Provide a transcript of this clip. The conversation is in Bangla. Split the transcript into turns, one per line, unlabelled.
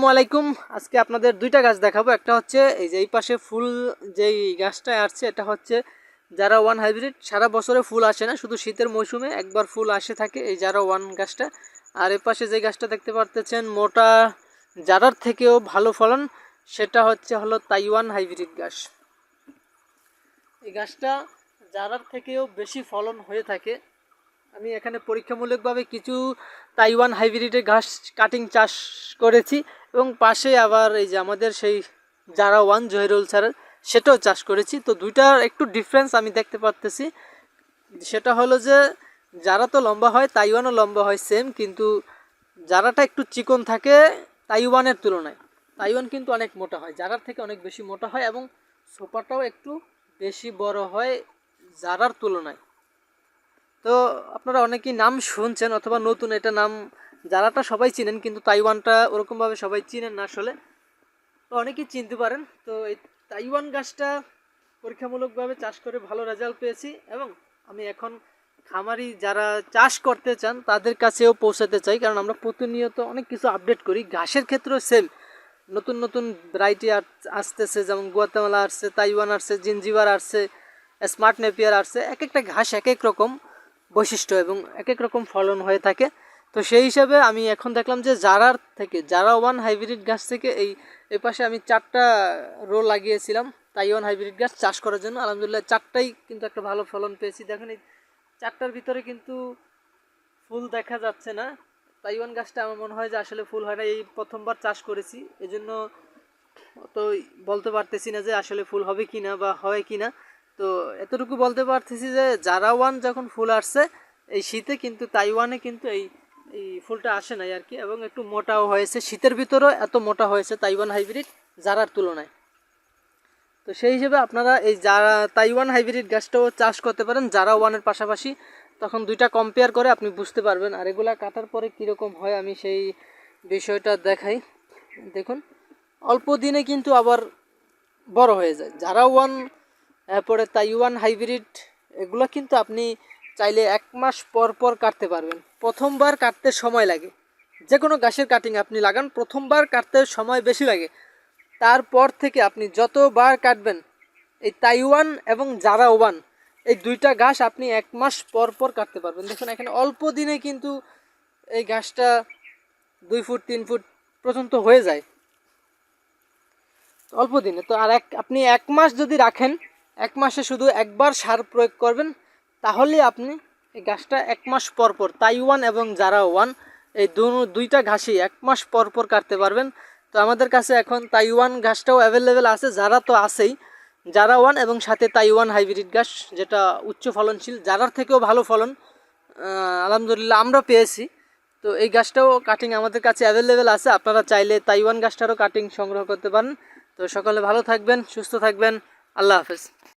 আলাইকুম। আজকে আপনাদের দুইটা গাছ দেখাবো। একটা হচ্ছে এই যে এই পাশে ফুল যেই গাছটা আসছে, এটা হচ্ছে যারা ওয়ান হাইব্রিড সারা বছরে ফুল আসে না, শুধু শীতের মৌসুমে একবার ফুল আসে থাকে এই যারা ওয়ান গাছটা। আর এ পাশে যে গাছটা দেখতে পারতেছেন, মোটা জারার থেকেও ভালো ফলন, সেটা হচ্ছে হলো তাইওয়ান হাইব্রিড গাছ। এই গাছটা জারার থেকেও বেশি ফলন হয়ে থাকে। আমি এখানে পরীক্ষামূলকভাবে কিছু তাইওয়ান হাইব্রিডের ঘাস কাটিং চাষ করেছি এবং পাশে আবার এই যে আমাদের সেই যারা ওয়ান জহিরুল স্যারের সেটাও চাষ করেছি। তো দুইটার একটু ডিফারেন্স আমি দেখতে পারতেছি। সেটা হলো যে যারা তো লম্বা হয়, তাইওয়ানও লম্বা হয় সেম কিন্তু যারাটা একটু চিকন থাকে, তাইওয়ানের তুলনায়। তাইওয়ান কিন্তু অনেক মোটা হয়, যারার থেকে অনেক বেশি মোটা হয় এবং সোপাটাও একটু বেশি বড় হয় যারার তুলনায়। তো আপনারা অনেকেই নাম শুনছেন অথবা নতুন এটা নাম যারাটা সবাই চিনেন, কিন্তু তাইওয়ানটা ওরকমভাবে সবাই চিনেন না আসলে। তো অনেকেই চিনতে পারেন। তো এই তাইওয়ান গাছটা পরীক্ষামূলকভাবে চাষ করে ভালো রেজাল্ট পেয়েছি এবং আমি এখন খামারি যারা চাষ করতে চান, তাদের কাছেও পৌঁছাতে চাই। কারণ আমরা প্রতিনিয়ত অনেক কিছু আপডেট করি। ঘাসের ক্ষেত্রেও সেম নতুন নতুন ভ্যারাইটি আসতেছে। যেমন গুয়াতেমালা আসছে, তাইওয়ান আসছে জিনজিবার আসছে, স্মার্ট নেপিয়ার আসছে। এক একটা ঘাস এক এক রকম। বৈশিষ্ট্য এবং এক এক রকম ফলন হয়ে থাকে। তো সেই হিসাবে আমি এখন দেখলাম যে জারার থেকে, জারা ওয়ান হাইব্রিড গাছ থেকে এই এই পাশে আমি চারটা রো লাগিয়েছিলাম তাইওয়ান হাইব্রিড গাছ চাষ করার জন্য। আলহামদুলিল্লাহ চারটাই কিন্তু একটা ভালো ফলন পেয়েছি। দেখেন এই চারটার ভিতরে কিন্তু ফুল দেখা যাচ্ছে না। তাইওয়ান গাছটা আমার মনে হয় যে আসলে ফুল হয় না, এই প্রথমবার চাষ করেছি। এজন্য তো বলতে পারতেছি না যে আসলে ফুল হবে কি না বা হয় কি না তো এতটুকু বলতে পারতেছি যে জারা ওয়ান যখন ফুল আসছে, এই শীতে কিন্তু তাইওয়ানে কিন্তু এই এই ফুলটা আসে নাই আর কি, এবং একটু মোটাও হয়েছে। শীতের ভিতরেও এত মোটা হয়েছে তাইওয়ান হাইব্রিড জারার তুলনায়। তো সেই হিসেবে আপনারা এই যারা তাইওয়ান হাইব্রিড গাছটাও চাষ করতে পারেন, যারা ওয়ানের পাশাপাশি, তখন দুইটা কম্পেয়ার করে আপনি বুঝতে পারবেন। আর এগুলা কাটার পরে কীরকম হয় আমি সেই বিষয়টা দেখাই। দেখুন, অল্প দিনে কিন্তু আবার বড় হয়ে যায়। যারা ওয়ান এরপরে তাইওয়ান হাইব্রিড, এগুলো কিন্তু আপনি চাইলে এক মাস পর পর কাটতে পারবেন। প্রথমবার কাটতে সময় লাগে। যে কোনো গাছের কাটিং আপনি লাগান, প্রথমবার কাটতে সময় বেশি লাগে। তারপর থেকে আপনি যতবার কাটবেন, এই তাইওয়ান এবং জারা ওয়ান এই দুইটা গাছ আপনি এক মাস পর পর কাটতে পারবেন। দেখুন, এখানে অল্প দিনে কিন্তু এই গাছটা দুই ফুট, তিন ফুট পর্যন্ত হয়ে যায়। অল্প দিনে। তো আর এক, আপনি এক মাস যদি রাখেন এক মাসে শুধু একবার সার প্রয়োগ করবেন তাহলে আপনি এই গাছটা এক মাস পর পর, তাইওয়ান এবং জারা ওয়ান এই দুইটা ঘাসই এক মাস পর পর কাটতে পারবেন। তো আমাদের কাছে এখন তাইওয়ান ঘাসটাও অ্যাভেলেবেল আছে যারা তো আছেই। জারা ওয়ান এবং সাথে তাইওয়ান হাইব্রিড ঘাস, যেটা উচ্চ ফলনশীল যারার থেকেও ভালো ফলন আলহামদুলিল্লাহ আমরা পেয়েছি। তো এই গাছটাও কাটিং আমাদের কাছে অ্যাভেলেবেল আছে, আপনারা চাইলে তাইওয়ান গাছটারও কাটিং সংগ্রহ করতে পারেন। তো সকলে ভালো থাকবেন, সুস্থ থাকবেন। আল্লাহ হাফেজ